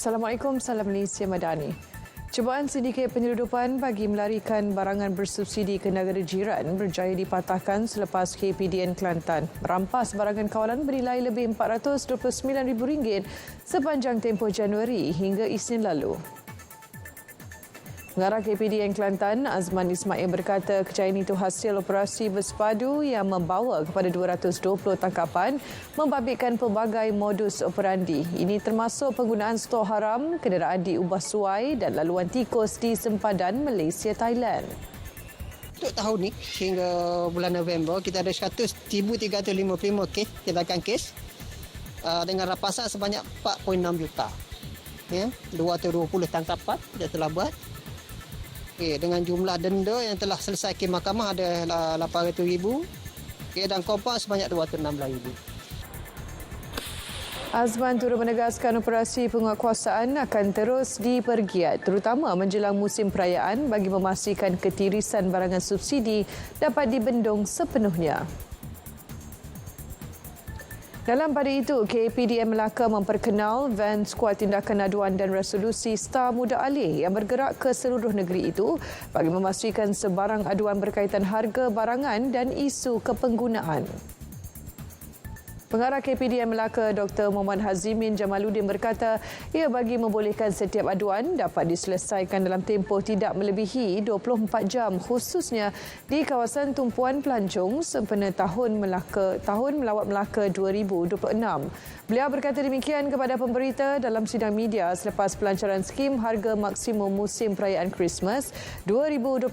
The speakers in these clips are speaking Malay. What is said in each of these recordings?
Assalamualaikum, salam Malaysia Madani. Cubaan sindiket penyeludupan bagi melarikan barangan bersubsidi ke negara jiran berjaya dipatahkan selepas KPDN Kelantan merampas barangan kawalan bernilai lebih RM429,000 sepanjang tempoh Januari hingga Isnin lalu. Pengarah KPDN Kelantan, Azman Ismail berkata kejayaan itu hasil operasi bersepadu yang membawa kepada 220 tangkapan membabitkan pelbagai modus operandi. Ini termasuk penggunaan stor haram, kenderaan diubah suai dan laluan tikus di sempadan Malaysia, Thailand. Untuk tahun ni hingga bulan November kita ada 100,355 kes tindakan kes uh, dengan rapasan sebanyak 4.6 juta. Ya, 220 tangkapan kita telah buat Okay, dengan jumlah denda yang telah selesai ke mahkamah ada 800,000 okay, dan kompas sebanyak 216,000. Azman turut menegaskan operasi penguatkuasaan akan terus dipergiat terutama menjelang musim perayaan bagi memastikan ketirisan barangan subsidi dapat dibendung sepenuhnya. Dalam pada itu, KPDM Melaka memperkenal van skuad tindakan aduan dan resolusi Star Muda Alih yang bergerak ke seluruh negeri itu bagi memastikan sebarang aduan berkaitan harga barangan dan isu kepenggunaan. Pengarah KPDM Melaka Dr. Muhammad Hazimin Jamaluddin berkata ia bagi membolehkan setiap aduan dapat diselesaikan dalam tempoh tidak melebihi 24 jam khususnya di kawasan tumpuan pelancong sempena tahun Melaka tahun Melawat Melaka 2026. Beliau berkata demikian kepada pemberita dalam sidang media selepas pelancaran skim harga maksimum musim perayaan Christmas 2025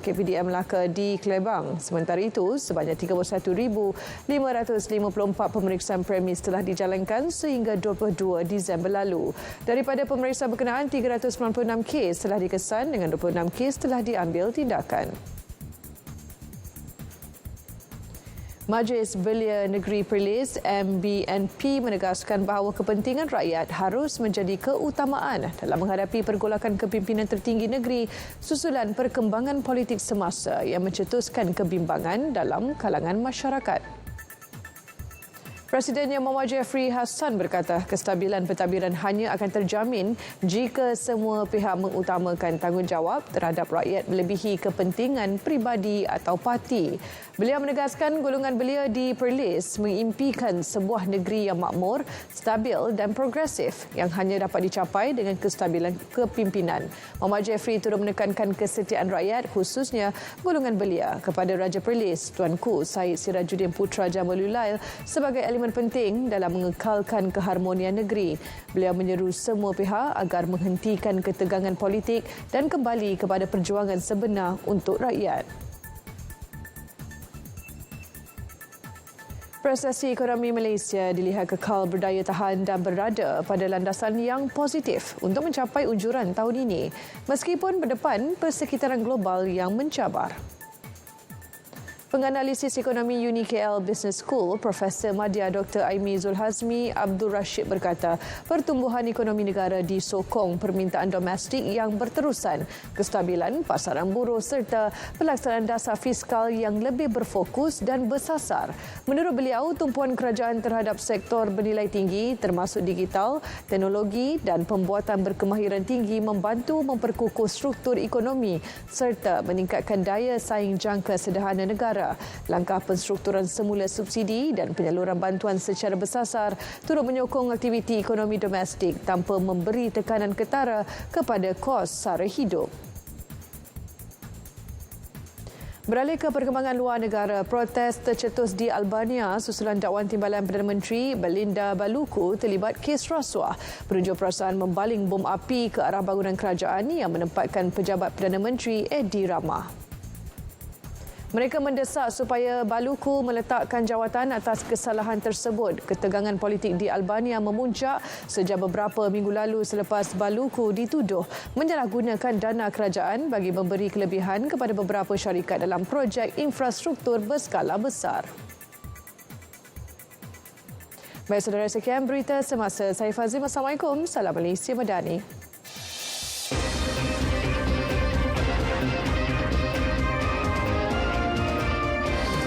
KPDM Melaka di Kelebang. Sementara itu, sebanyak 31,554 pemeriksaan premis telah dijalankan sehingga 22 Disember lalu. Daripada pemeriksaan berkenaan, 396 kes telah dikesan dengan 26 kes telah diambil tindakan. Majlis Belia Negeri Perlis MBNP menegaskan bahawa kepentingan rakyat harus menjadi keutamaan dalam menghadapi pergolakan kepimpinan tertinggi negeri susulan perkembangan politik semasa yang mencetuskan kebimbangan dalam kalangan masyarakat. Presiden Yang Muhammad Jeffrey Hassan berkata kestabilan pentadbiran hanya akan terjamin jika semua pihak mengutamakan tanggungjawab terhadap rakyat melebihi kepentingan pribadi atau parti. Beliau menegaskan golongan belia di Perlis mengimpikan sebuah negeri yang makmur, stabil dan progresif yang hanya dapat dicapai dengan kestabilan kepimpinan. Muhammad Jeffrey turut menekankan kesetiaan rakyat khususnya golongan belia kepada Raja Perlis Tuanku Syed Sirajuddin Putra Jamalulail sebagai elemen penting dalam mengekalkan keharmonian negeri. Beliau menyeru semua pihak agar menghentikan ketegangan politik dan kembali kepada perjuangan sebenar untuk rakyat. Prestasi ekonomi Malaysia dilihat kekal berdaya tahan dan berada pada landasan yang positif untuk mencapai ujuran tahun ini meskipun berdepan persekitaran global yang mencabar. Penganalisis Ekonomi UniKL Business School, Profesor Madya Dr. Aimi Zulhazmi Abdul Rashid berkata, pertumbuhan ekonomi negara disokong permintaan domestik yang berterusan, kestabilan pasaran buruh serta pelaksanaan dasar fiskal yang lebih berfokus dan bersasar. Menurut beliau, tumpuan kerajaan terhadap sektor bernilai tinggi termasuk digital, teknologi dan pembuatan berkemahiran tinggi membantu memperkukuh struktur ekonomi serta meningkatkan daya saing jangka sederhana negara Langkah penstrukturan semula subsidi dan penyaluran bantuan secara bersasar turut menyokong aktiviti ekonomi domestik tanpa memberi tekanan ketara kepada kos sara hidup. Beralih ke perkembangan luar negara, protes tercetus di Albania susulan dakwaan timbalan Perdana Menteri Belinda Baluku terlibat kes rasuah. Penunjuk perasaan membaling bom api ke arah bangunan kerajaan yang menempatkan pejabat Perdana Menteri Edi Ramah. Mereka mendesak supaya Baluku meletakkan jawatan atas kesalahan tersebut. Ketegangan politik di Albania memuncak sejak beberapa minggu lalu selepas Baluku dituduh menyalahgunakan dana kerajaan bagi memberi kelebihan kepada beberapa syarikat dalam projek infrastruktur berskala besar. Baik saudara sekian berita semasa saya Fazim. Assalamualaikum. Salam Malaysia Madani.